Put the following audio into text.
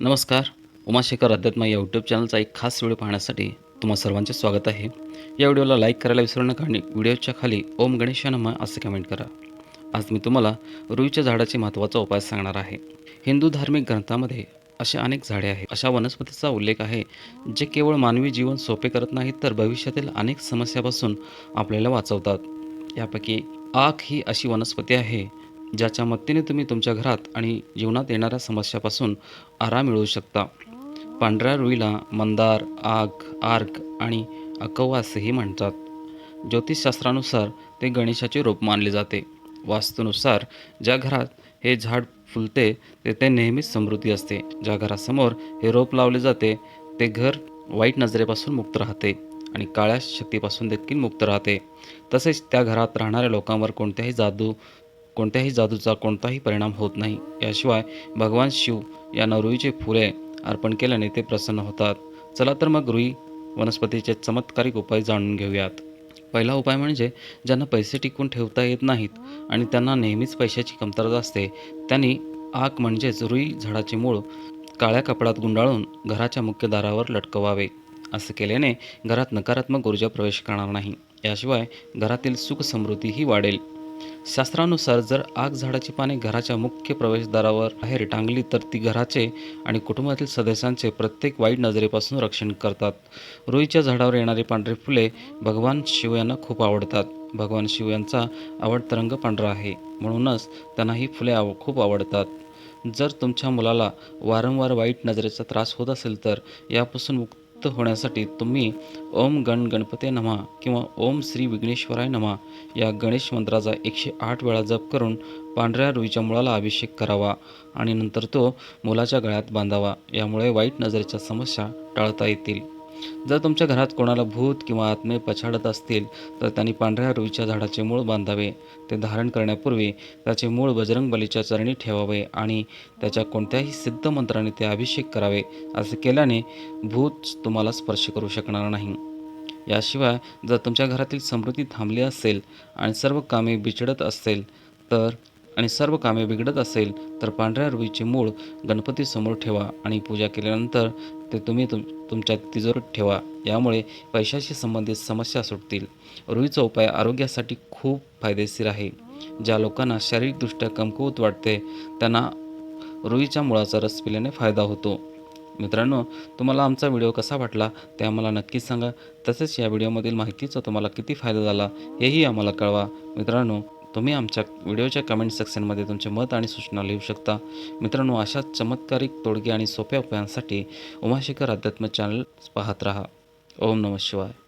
नमस्कार. उमाशेखर अध्यात्म या यूट्यूब चॅनलचा एक खास व्हिडिओ पाहण्यासाठी तुम्हा सर्वांचे स्वागत आहे. या व्हिडिओला लाईक करायला विसरू नका आणि व्हिडिओच्या खाली ओम गणेश नमः असे कमेंट करा. आज मी तुम्हाला रुईच्या झाडाचे महत्त्वाचा उपाय सांगणार आहे. हिंदू धार्मिक ग्रंथामध्ये असे अनेक झाडे आहेत. अशा वनस्पतीचा उल्लेख आहे जे केवळ मानवी जीवन सोपे करत नाहीत तर भविष्यातील अनेक समस्यापासून आपल्याला वाचवतात. यापैकी आख ही अशी वनस्पती आहे ज्याच्या मदतीने तुम्ही तुमच्या घरात आणि जीवनात येणाऱ्या समस्यापासून आराम मिळवू शकता. पांढऱ्या रुईला मंदार आग आर्क आणि अकवा असेही म्हणतात. ज्योतिषशास्त्रानुसार ते गणेशाचे रूप मानले जाते. वास्तूनुसार ज्या घरात हे झाड फुलते तेथे नेहमीच समृद्धी असते. ज्या घरासमोर हे रोप लावले जाते ते घर वाईट नजरेपासून मुक्त राहते आणि काळ्या शक्तीपासून देखील मुक्त राहते. तसेच त्या घरात राहणाऱ्या लोकांवर कोणत्याही जादू कोणत्याही जादूचा कोणताही परिणाम होत नाही. याशिवाय भगवान शिव यांना रुईचे फुले अर्पण केल्याने ते प्रसन्न होतात. चला तर मग रुई वनस्पतीचे चमत्कारिक उपाय जाणून घेऊयात. पहिला उपाय म्हणजे ज्यांना पैसे टिकवून ठेवता येत नाहीत आणि त्यांना नेहमीच पैशाची कमतरता असते त्यांनी आक म्हणजेच रुई झाडाचे मूळ काळ्या कपड्यात गुंडाळून घराच्या मुख्य दारावर लटकवावे. असे केल्याने घरात नकारात्मक ऊर्जा प्रवेश करणार नाही. याशिवाय घरातील सुख समृद्धीही वाढेल. शास्त्रानुसार जर आग झाडाची पाने घराच्या मुख्य प्रवेशद्वारावर बाहेर टांगली तर ती घराचे आणि कुटुंबातील सदस्यांचे प्रत्येक वाईट नजरेपासून रक्षण करतात. रुईच्या झाडावर येणारी पांढरी फुले भगवान शिव यांना खूप आवडतात. भगवान शिव यांचा आवडता रंग पांढरा आहे. म्हणूनच त्यांना ही फुले आव खूप आवडतात. जर तुमच्या मुलाला वारंवार वाईट नजरेचा त्रास होत असेल तर यापासून मुक्त होण्यासाठी तुम्ही ओम गण गणपते नमा किंवा ओम श्री विघ्नेश्वराय नमा या गणेश मंत्राचा एकशे आठ वेळा जप करून पांढऱ्या रुईच्या मुळाला अभिषेक करावा आणि नंतर तो मुलाच्या गळ्यात बांधावा. यामुळे वाईट नजरेच्या समस्या टाळता येतील. जर तुमच्या घरात कोणाला भूत किंवा आत्मे पछाडत असतील तर त्यांनी पांढऱ्या रुईच्या झाडाचे मूळ बांधावे. ते धारण करण्यापूर्वी त्याचे मूळ बजरंग बलीच्या चरणी ठेवावे आणि त्याच्या कोणत्याही सिद्ध मंत्राने ते अभिषेक करावे असे केल्याने भूत तुम्हाला स्पर्श करू शकणार नाही. याशिवाय जर तुमच्या घरातील समृद्धी थांबली असेल आणि सर्व कामे बिछडत असेल तर आणि सर्व कामे बिघडत असेल तर पांढऱ्या रुईचे मूळ गणपतीसमोर ठेवा आणि पूजा केल्यानंतर ते तुम्ही तुम तुमच्या तिजोरीत ठेवा. यामुळे पैशाशी संबंधित समस्या सुटतील. रुईचा उपाय आरोग्यासाठी खूप फायदेशीर आहे. ज्या लोकांना शारीरिकदृष्ट्या कमकुवत वाटते त्यांना रुईच्या मुळाचा रस पिल्याने फायदा होतो. मित्रांनो तुम्हाला आमचा व्हिडिओ कसा वाटला ते आम्हाला नक्कीच सांगा. तसेच या व्हिडिओमधील माहितीचा तुम्हाला किती फायदा झाला हेही आम्हाला कळवा. मित्रांनो तुम्ही आमच्या व्हिडिओच्या कमेंट सेक्शनमध्ये तुमचे मत आणि सूचना लिहू शकता. मित्रांनो अशा चमत्कारिक तोडगे आणि सोप्या उपायांसाठी उमाशेखर अध्यात्म चॅनल पाहत राहा. ओम नमः शिवाय.